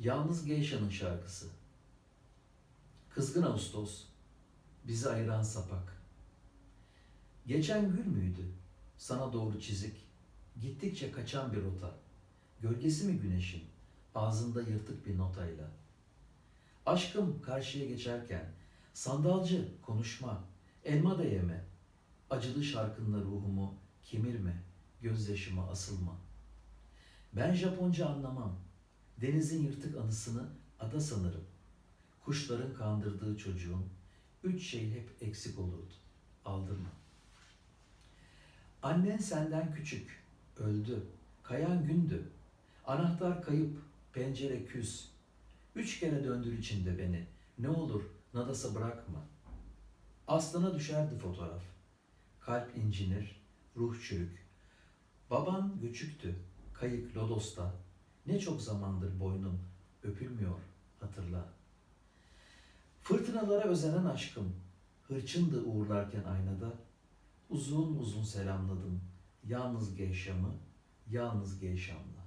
Yalnız Geyşan'ın şarkısı. Kızgın Ağustos, bizi ayıran sapak. Geçen gül müydü? Sana doğru çizik, gittikçe kaçan bir rota. Gölgesi mi güneşin, ağzında yırtık bir notayla. Aşkım karşıya geçerken, sandalcı konuşma, elma da yeme. Acılı şarkınla ruhumu kemirme, gözyaşıma asılma. Ben Japonca anlamam, denizin yırtık anısını ada sanırım. Kuşların kandırdığı çocuğun üç şey hep eksik olurdu. Aldırma. Annen senden küçük, öldü. Kayan gündü. Anahtar kayıp, pencere küs. Üç kere döndür içinde beni. Ne olur nadasa bırakma. Aslına düşerdi fotoğraf. Kalp incinir, ruh çürük. Baban göçüktü, kayık Lodos'ta. Ne çok zamandır boynun öpülmüyor, hatırla. Fırtınalara özenen aşkım, hırçındı uğurlarken aynada. Uzun uzun selamladım, yalnız geyşamı, yalnız geyşamla.